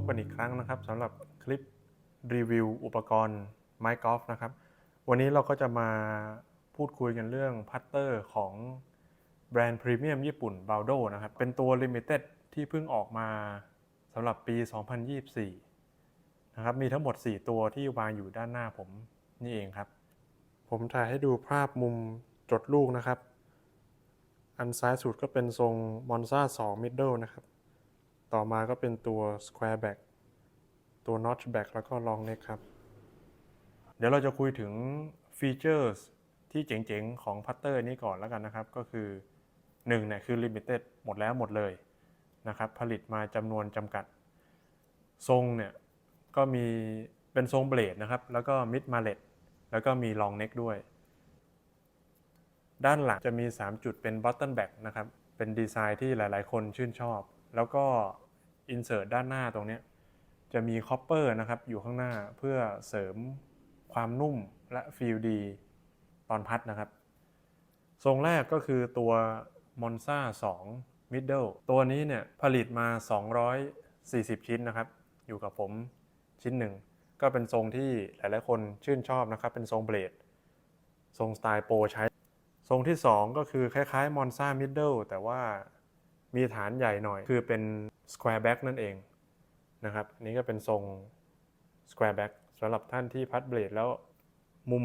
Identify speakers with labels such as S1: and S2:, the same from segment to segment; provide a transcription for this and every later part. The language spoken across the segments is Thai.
S1: บกันอีกครั้งนะครับสำหรับคลิปรีวิวอุปกรณ์ไม้กอล์ฟนะครับ วันนี้เราก็จะมาพูดคุยกันเรื่องพัตเตอร์ของแบรนด์พรีเมียมญี่ปุ่น b a l d o นะครับ เป็นตัว Limited ที่เพิ่งออกมาสำหรับปี 2024 นะครับ มีทั้งหมด 4 ตัวที่วางอยู่ด้านหน้าผมนี่เองครับ ผมถ่ายให้ดูภาพมุมจดลูกนะครับ อันซ้ายสุดก็เป็นทรง Monza 2 Middle นะครับ ต่อมาก็เป็นตัว Square Back ตัว Notch Back แล้วก็ Long Neck ครับ เดี๋ยวเราจะคุยถึงฟีเจอร์ที่เจ๋งๆ ของพัตเตอร์นี้ก่อนแล้วกันนะครับ ก็คือ1เนี่ยคือ Limited หมดแล้วหมดเลยนะครับ ผลิตมาจำนวนจำกัด ทรงเนี่ยก็มีเป็นทรงเบลดนะครับ แล้วก็ Mid Mallet แล้วก็มี Long Neck ด้วย ด้านหลังจะมี 3 จุดเป็น Button Back นะครับ เป็นดีไซน์ที่หลายๆ คนชื่นชอบ แล้วก็ Insert ด้านหน้าตรงนี้จะมีคอปเปอร์นะครับอยู่ข้างหน้าเพื่อเสริมความนุ่มและฟีลดีตอนพัดนะครับ ทรงแรกก็คือตัว Monza 2 Middle ตัวนี้เนี่ยผลิตมา 240 ชิ้นนะครับ อยู่กับผมชิ้นหนึ่ง ก็เป็นทรงที่หลายๆคนชื่นชอบนะครับ เป็นทรงเบลด ทรงสไตล์โปรใช้ ทรงที่ 2 ก็คือคล้ายๆ Monza Middle แต่ว่า มีฐานใหญ่หน่อย คือเป็น Square Back นั่นเองนะครับนนี้ก็เป็นทรง square back สำหรับท่านที่พัดเบลดแล้วมุม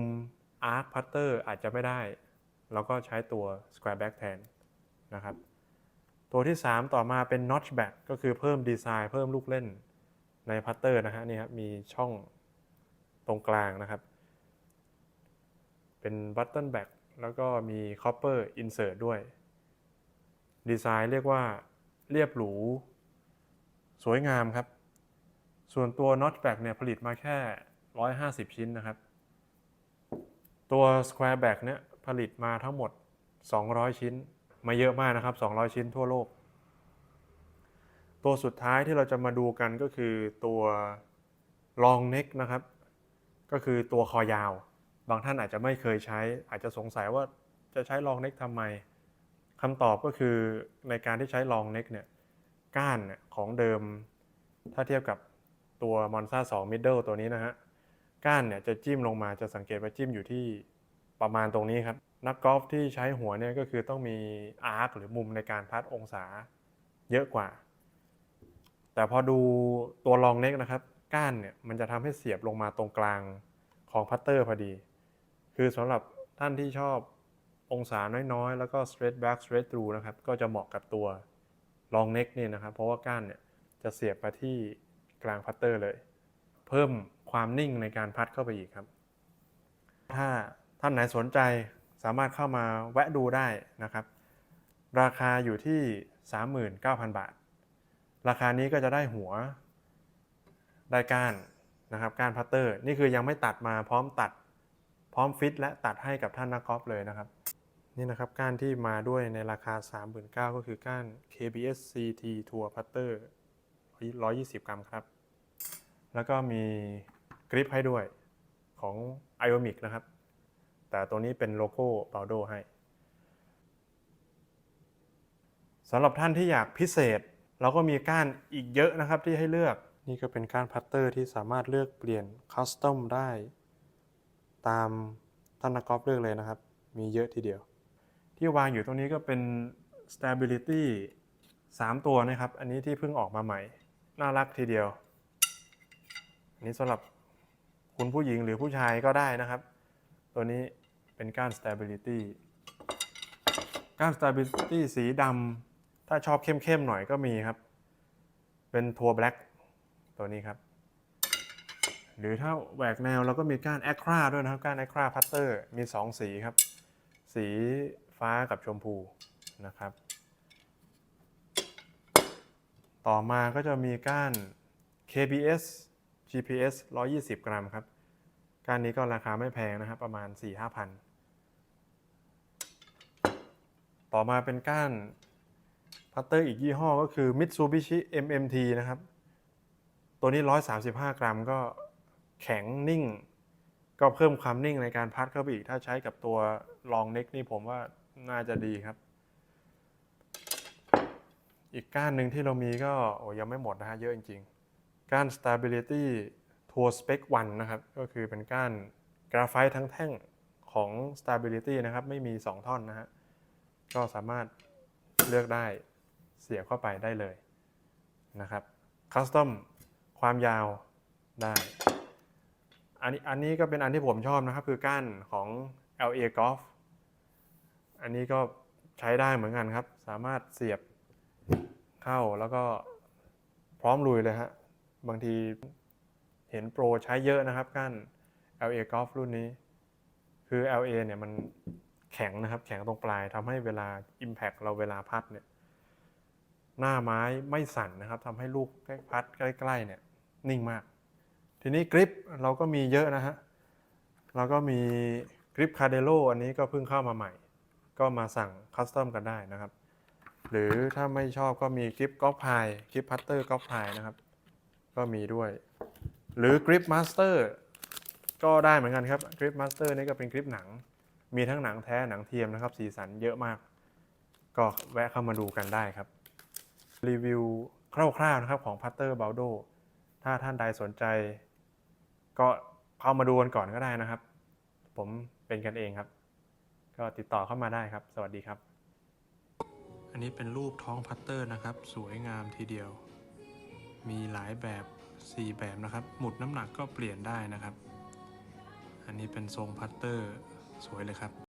S1: arc putter อาจจะไม่ได้เราก็ใช้ตัว square back แทนนะครับตัวที่ 3 ต่อมาเป็น notch back ก็คือเพิ่มดีไซน์เพิ่มลูกเล่นในพัตเตอร์นะฮะนี่ครับมีช่องตรงกลางนะครับ เป็น button back แล้วก็มี copper insert ด้วย ดีไซน์เรียกว่าเรียบหรู สวยงามครับ ส่วนตัว n o t b a c k เนี่ยผลิตมาแค่ 150 ชิ้นนะครับ ตัว Square Back เนี่ยผลิตมาทั้งหมด 200 ชิ้น มาเยอะมากนะครับ 200 ชิ้นทั่วโลก ตัวสุดท้ายที่เราจะมาดูกันก็คือตัว Long Neck นะครับ ก็คือตัวคอยาว บางท่านอาจจะไม่เคยใช้ อาจจะสงสัยว่าจะใช้ Long Neck ทำไม คำตอบก็คือในการที่ใช้ Long Neck เนี่ยก้านของเดิม ถ้าเทียบกับตัว Monza 2 Middle ตัวนี้นะฮะก้านเนี่ยจะจิ้มลงมาจะสังเกตว่าจิ้มอยู่ที่ประมาณตรงนี้ครับ นักกอล์ฟที่ใช้หัวเนี่ยก็คือต้องมีอาร์คหรือมุมในการพัดองศาเยอะกว่า แต่พอดูตัวลองเน็กนะครับ ก้านเนี่ยมันจะทำให้เสียบลงมาตรงกลางของพัตเตอร์พอดี คือสำหรับท่านที่ชอบ องศาน้อยๆ แล้วก็ straight back straight through นะครับ ก็จะเหมาะกับตัวลองเน็กนี่นะครับ เพราะว่าก้านเนี่ยจะเสียบมาที่กลางพัตเตอร์เลย เพิ่มความนิ่งในการพัดเข้าไปอีกครับ ถ้าท่านไหนสนใจสามารถเข้ามาแวะดูได้นะครับ ราคาอยู่ที่ 39,000 บาท ราคานี้ก็จะได้หัวได้ก้านนะครับก้านพัตเตอร์ นี่คือยังไม่ตัดมาพร้อมตัดพร้อมฟิตและตัดให้กับท่านนักกอล์ฟเลยนะครับ นี่นะครับก้านที่มาด้วยในราคา 39,000ก็คือก้าน KBS CT Tour Putter 120 กรัมครับ แล้วก็มีกริปให้ด้วยของ Iomic นะครับ แต่ตัวนี้เป็นโลโก้ b a l d o ให้สำหรับท่านที่อยากพิเศษ เราก็มีก้านอีกเยอะนะครับที่ให้เลือกนี่ก็เป็นก้านพัตเตอร์ที่สามารถเลือกเปลี่ยนคัสตอมได้ ตามท่านนักกอล์ฟเลือกเลยนะครับ มีเยอะทีเดียว ที่วางอยู่ตรงนี้ก็เป็น stability 3 ตัวนะครับ อันนี้ที่เพิ่งออกมาใหม่ น่ารักทีเดียว อันนี้สำหรับคุณผู้หญิงหรือผู้ชายก็ได้นะครับ ตัวนี้เป็นก้าน stability ก้าน stability สีดำถ้าชอบเข้มๆหน่อยก็มีครับ เป็นทัวร์แบล็กตัวนี้ครับ หรือถ้าแหวกแนวเราก็มีก้าน Acra ด้วยนะครับ ก้าน Acra Putter มี 2 สีครับ สีฟ้ากับชมพูนะครับ ต่อมาก็จะมีก้าน KBS GPS 120 กรัมครับ ก้านนี้ก็ราคาไม่แพงนะครับ ประมาณ 4-5พัน ต่อมาเป็นก้านพัตเตอร์อีกยี่ห้อก็คือ Mitsubishi MMT นะครับ ตัวนี้ 135 กรัมก็แข็งนิ่ง ก็เพิ่มความนิ่งในการพัดเข้าไปอีก ถ้าใช้กับตัวลองเน็กนี่ผมว่า น่าจะดีครับ อีกก้านหนึ่งที่เรามีก็โอ้ยังไม่หมดนะฮะเยอะจริงๆ ก้าน stability tour spec 1นะครับ ก็คือเป็นก้านกราไฟต์ทั้งแท่งของ stability นะครับ ไม่มี 2 ท่อนนะฮะ ก็สามารถเลือกได้เสียบเข้าไปได้เลยนะครับคัสตอมความยาวได้อันนี้อันนี้ก็เป็นอันที่ผมชอบนะครับ คือก้านของ LA Golf อันนี้ก็ใช้ได้เหมือนกันครับ สามารถเสียบเข้าแล้วก็พร้อมลุยเลยฮะ บางทีเห็นโปรใช้เยอะนะครับก้าน LA Golf รุ่นนี้ คือ LA เนี่ยมันแข็งนะครับ แข็งตรงปลายทำให้เวลา Impact เราเวลาพัดเนี่ยหน้าไม้ไม่สั่นนะครับทำให้ลูกใกล้พัดใกล้ๆเนี่ยนิ่งมาก ทีนี้กริปเราก็มีเยอะนะฮะเราก็มีกริปคาเดโลอันนี้ก็เพิ่งเข้ามาใหม่ ก็มาสั่งคัสตอมกันได้นะครับ หรือถ้าไม่ชอบก็มีกริปก๊อล์ฟพายกริปพัตเตอร์ก๊อล์ฟพายนะครับ ก็มีด้วย หรือกริปมาสเตอร์ก็ได้เหมือนกันครับกริปมาสเตอร์นี่ก็เป็นกริปหนัง มีทั้งหนังแท้หนังเทียมนะครับ สีสันเยอะมาก ก็แวะเข้ามาดูกันได้ครับ รีวิวคร่าวๆนะครับของพัตเตอร์บ l ลโดถ้าท่านใดสนใจ ก็เข้ามาดูกันก่อนก็ได้นะครับ ผมเป็นกันเองครับ ก็ติดต่อเข้ามาได้ครับ สวัสดีครับ อันนี้เป็นรูปท้องพัตเตอร์นะครับ สวยงามทีเดียว มีหลายแบบ 4 แบบนะครับ หมุดน้ำหนักก็เปลี่ยนได้นะครับ อันนี้เป็นทรงพัตเตอร์สวยเลยครับ